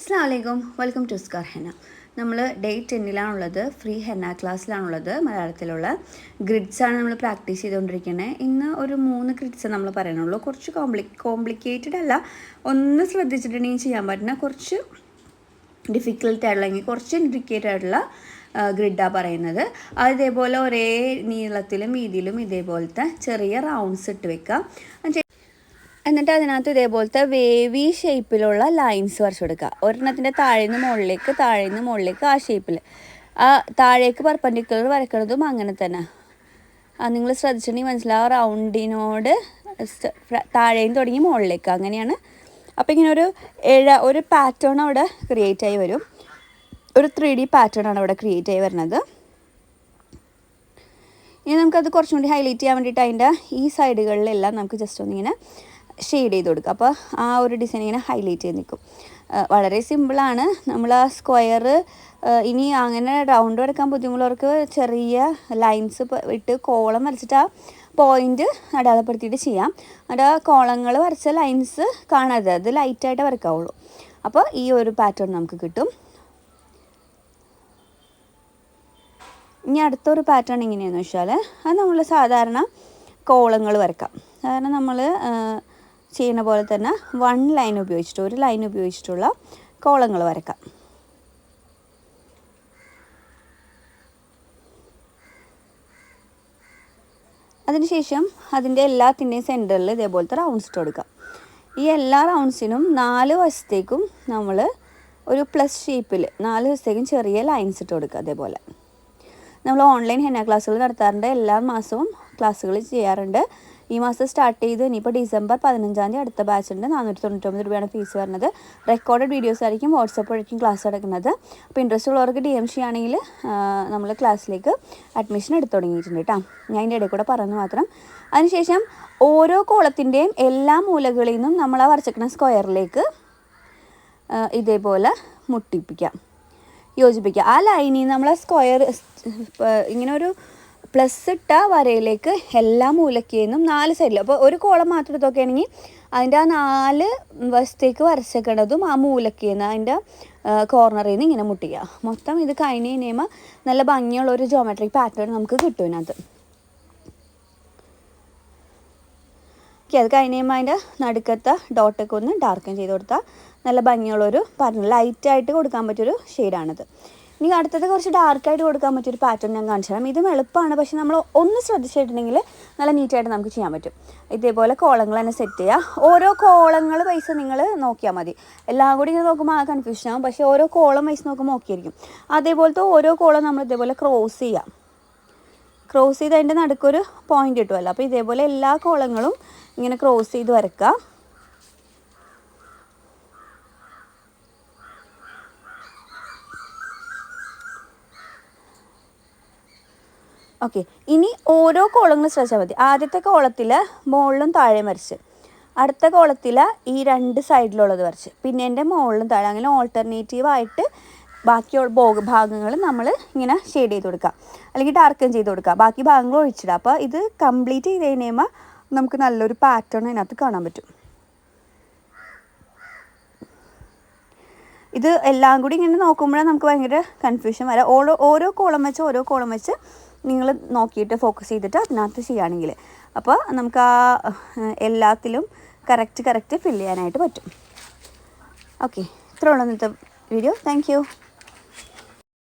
അസ്സാം വലൈക്കും welcome to സ്കാർ ഹെന. നമ്മൾ ഡേ ടെന്നിലാണുള്ളത് ഫ്രീ ഹെന്ന ക്ലാസ്സിലാണുള്ളത് മലയാളത്തിലുള്ള ഗ്രിഡ്സാണ് നമ്മൾ പ്രാക്ടീസ് ചെയ്തുകൊണ്ടിരിക്കുന്നത് ഇന്ന് ഒരു മൂന്ന് ഗ്രിഡ്സ് നമ്മൾ പറയണുള്ളൂ. കുറച്ച് കോംപ്ലി കോംപ്ലിക്കേറ്റഡ് അല്ല ഒന്ന് ശ്രദ്ധിച്ചിട്ടുണ്ടെങ്കിൽ ചെയ്യാൻ പറ്റുന്ന കുറച്ച് ഡിഫിക്കൽട്ട് ആയിട്ടുള്ള കുറച്ച് ഇൻട്രിക്കേറ്റ് ആയിട്ടുള്ള ഗ്രിഡാണ് പറയുന്നത്. അതേപോലെ ഒരേ നീളത്തിലും വീതിയിലും ഇതേപോലത്തെ ചെറിയ റൗണ്ട്സ് ഇട്ട് വെക്കാം. എന്നിട്ട് അതിനകത്ത് ഇതേപോലത്തെ വേവി ഷേപ്പിലുള്ള ലൈൻസ് വരച്ചു കൊടുക്കുക. ഒരെണ്ണത്തിന്റെ താഴെ നിന്ന് മുകളിലേക്ക് താഴെ നിന്ന് മുകളിലേക്ക് ആ ഷേപ്പിൽ ആ താഴേക്ക് പെർപ്പൻഡിക്കുലർ വരയ്ക്കുന്നതും അങ്ങനെ തന്നെ. നിങ്ങൾ ശ്രദ്ധിച്ചിട്ടുണ്ടെങ്കിൽ മനസ്സിലാവും. റൗണ്ടിനോട് താഴേന്ന് തുടങ്ങി മുകളിലേക്ക്. അങ്ങനെയാണ്. അപ്പോൾ ഇങ്ങനെ ഒരു ഏഴ ഒരു പാറ്റേൺ അവിടെ ക്രിയേറ്റ് ആയി വരും. ഒരു ത്രീ ഡി പാറ്റേൺ ആണ് അവിടെ ക്രിയേറ്റ് ആയി വരുന്നത് ഇനി നമുക്കത് കുറച്ചും കൂടി ഹൈലൈറ്റ് ചെയ്യാൻ വേണ്ടിയിട്ട് അതിന്റെ ഈ സൈഡുകളിലെല്ലാം നമുക്ക് ജസ്റ്റ് ഒന്നിങ്ങനെ ഷെയ്ഡ് ചെയ്ത് കൊടുക്കുക. അപ്പോൾ ആ ഒരു ഡിസൈൻ ഇങ്ങനെ ഹൈലൈറ്റ് ചെയ്ത് നിൽക്കും. വളരെ സിമ്പിളാണ് നമ്മൾ ആ സ്ക്വയർ ഇനി അങ്ങനെ റൗണ്ട് എടുക്കാൻ ബുദ്ധിമുട്ടുള്ളവർക്ക് ചെറിയ ലൈൻസ് ഇട്ട് കോളം വരച്ചിട്ട് ആ പോയിന്റ് അടയാളപ്പെടുത്തിയിട്ട് ചെയ്യാം. ആ കോളങ്ങൾ വരച്ച ലൈൻസ് കാണാതെ അത് ലൈറ്റായിട്ട് വരക്കാവുള്ളൂ അപ്പോൾ ഈ ഒരു പാറ്റേൺ നമുക്ക് കിട്ടും. ഇനി അടുത്തൊരു പാറ്റേൺ എങ്ങനെയാണെന്ന് വെച്ചാൽ അത് നമ്മൾ സാധാരണ കോളങ്ങൾ വരക്കാം കാരണം നമ്മൾ ചെയ്യുന്ന പോലെ തന്നെ വൺ ലൈൻ ഉപയോഗിച്ചിട്ട് ഒരു ലൈൻ ഉപയോഗിച്ചിട്ടുള്ള കോളങ്ങൾ വരക്കാം അതിനുശേഷം അതിന്റെ എല്ലാത്തിന്റെയും സെന്ററിൽ ഇതേപോലത്തെ റൗണ്ട്സ് ഇട്ട് കൊടുക്കാം. ഈ എല്ലാ റൗണ്ട്സിനും നാല് വശത്തേക്കും നമ്മൾ ഒരു പ്ലസ് ഷേപ്പിൽ നാല് വശത്തേക്കും ചെറിയ ലൈൻസ് ഇട്ട് കൊടുക്കുക അതേപോലെ നമ്മൾ ഓൺലൈൻ ഹെന്ന ക്ലാസ്സുകൾ നടത്താറുണ്ട്. എല്ലാ മാസവും ക്ലാസ്സുകൾ ചെയ്യാറുണ്ട്. ഈ മാസം സ്റ്റാർട്ട് ചെയ്ത് ഇനിയിപ്പോൾ ഡിസംബർ പതിനഞ്ചാം തീയതി അടുത്ത ബാച്ച് ഉണ്ട് നാനൂറ്റി തൊണ്ണൂറ്റൊമ്പത് രൂപയാണ് ഫീസ് വരുന്നത്. റെക്കോർഡഡ് വീഡിയോസ് ആയിരിക്കും വാട്സപ്പ് വഴിക്കും ക്ലാസ് എടുക്കുന്നത് അപ്പോൾ ഇൻട്രസ്റ്റ് ഉള്ളവർക്ക് ഡി എം സി ആണെങ്കിൽ നമ്മൾ ക്ലാസ്സിലേക്ക് അഡ്മിഷൻ എടുത്തു തുടങ്ങിയിട്ടുണ്ട് കേട്ടോ ഞാൻ അതിന്റെ ഇടയിൽ കൂടെ പറഞ്ഞു മാത്രം. അതിനുശേഷം ഓരോ കോളത്തിന്റെയും എല്ലാ മൂലകളിൽ നിന്നും നമ്മൾ ആ വരച്ചിരിക്കുന്ന സ്ക്വയറിലേക്ക് ഇതേപോലെ മുട്ടിപ്പിക്കാം. യോജിപ്പിക്കുക ആ ലൈനിൽ നമ്മൾ സ്ക്വയർ ഇങ്ങനെ ഒരു പ്ലസ് ഇട്ട വരയിലേക്ക് എല്ലാ മൂലക്കേന്നും നാല് സൈഡിൽ അപ്പോൾ ഒരു കോളം മാത്രം എടുത്തൊക്കെയാണെങ്കിൽ അതിന്റെ ആ നാല് വശത്തേക്ക് വരച്ചേക്കണതും ആ മൂലക്കേന്ന് അതിന്റെ കോർണറിൽ നിന്ന് ഇങ്ങനെ മുട്ടിക്കുക മൊത്തം ഇത് കഴിഞ്ഞ് കഴിയുമ്പോൾ നല്ല ഭംഗിയുള്ള ഒരു ജോമെട്രിക് പാറ്റേൺ നമുക്ക് കിട്ടും ഇതിനകത്ത്. ഓക്കെ അത് കഴിഞ്ഞ് കഴിയുമ്പോൾ അതിന്റെ നടുക്കത്തെ ഡോട്ടൊക്കെ ഒന്ന് ഡാർക്കൻ ചെയ്ത് കൊടുത്താൽ നല്ല ഭംഗിയുള്ളൊരു പാറ്റേൺ ലൈറ്റായിട്ട് കൊടുക്കാൻ പറ്റിയൊരു ഷെയ്ഡാണിത് ഇനി അടുത്തത് കുറച്ച് ഡാർക്കായിട്ട് കൊടുക്കാൻ പറ്റിയൊരു പാറ്റേൺ ഞാൻ കാണിച്ചു തരാം. ഇതും എളുപ്പമാണ്. പക്ഷെ നമ്മൾ ഒന്ന് ശ്രദ്ധിച്ചിട്ടുണ്ടെങ്കിൽ നല്ല നീറ്റായിട്ട് നമുക്ക് ചെയ്യാൻ പറ്റും. ഇതേപോലെ കോളങ്ങൾ തന്നെ സെറ്റ് ചെയ്യുക ഓരോ കോളങ്ങൾ പൈസ നിങ്ങൾ നോക്കിയാൽ മതി. എല്ലാം കൂടി ഇങ്ങനെ നോക്കുമ്പോൾ ആ കൺഫ്യൂഷൻ ആകും പക്ഷേ ഓരോ കോളം പൈസ നോക്കുമ്പോൾ നോക്കിയിരിക്കും. അതേപോലത്തെ ഓരോ കോളം നമ്മൾ ഇതേപോലെ ക്രോസ് ചെയ്യാം. ക്രോസ് ചെയ്ത് അതിന്റെ നടുക്കൊരു പോയിന്റ് കിട്ടുമല്ലോ അപ്പോൾ ഇതേപോലെ എല്ലാ കോളങ്ങളും ഇങ്ങനെ ക്രോസ് ചെയ്ത് വരക്കുക ഓക്കെ ഇനി ഓരോ കോളങ്ങൾ ശ്രദ്ധിച്ചാൽ മതി. ആദ്യത്തെ കോളത്തിൽ മുകളിലും താഴെ വരച്ച്. അടുത്ത കോളത്തിൽ ഈ രണ്ട് സൈഡിലുള്ളത് വരച്ച്. പിന്നെ എന്റെ മുകളിലും താഴെ അങ്ങനെ ഓൾട്ടർനേറ്റീവ് ആയിട്ട് ബാക്കി ഭാഗങ്ങൾ നമ്മൾ ഇങ്ങനെ ഷെയ്ഡ് ചെയ്ത് കൊടുക്കുക അല്ലെങ്കിൽ ഡാർക്കൻ ചെയ്ത് കൊടുക്കുക ബാക്കി ഭാഗങ്ങൾ ഒഴിച്ചിടുക അപ്പോൾ ഇത് കംപ്ലീറ്റ് ചെയ്ത് കഴിയുമ്പോൾ നമുക്ക് നല്ലൊരു പാറ്റേൺ അതിനകത്ത് കാണാൻ പറ്റും. ഇത് എല്ലാം കൂടി ഇങ്ങനെ നോക്കുമ്പോഴേ നമുക്ക് ഭയങ്കര കൺഫ്യൂഷൻ വരാം. ഓരോ ഓരോ കോളം വെച്ച് ഓരോ കോളം വെച്ച് നിങ്ങൾ നോക്കിയിട്ട് ഫോക്കസ് ചെയ്തിട്ട് അതിനകത്ത് ചെയ്യുകയാണെങ്കിൽ. അപ്പോൾ നമുക്ക് ആ എല്ലാത്തിലും കറക്റ്റ് കറക്റ്റ് ഫില്ല് ചെയ്യാനായിട്ട് പറ്റും. ഓക്കെ ഇത്രയുള്ള ഇന്നത്തെ വീഡിയോ താങ്ക്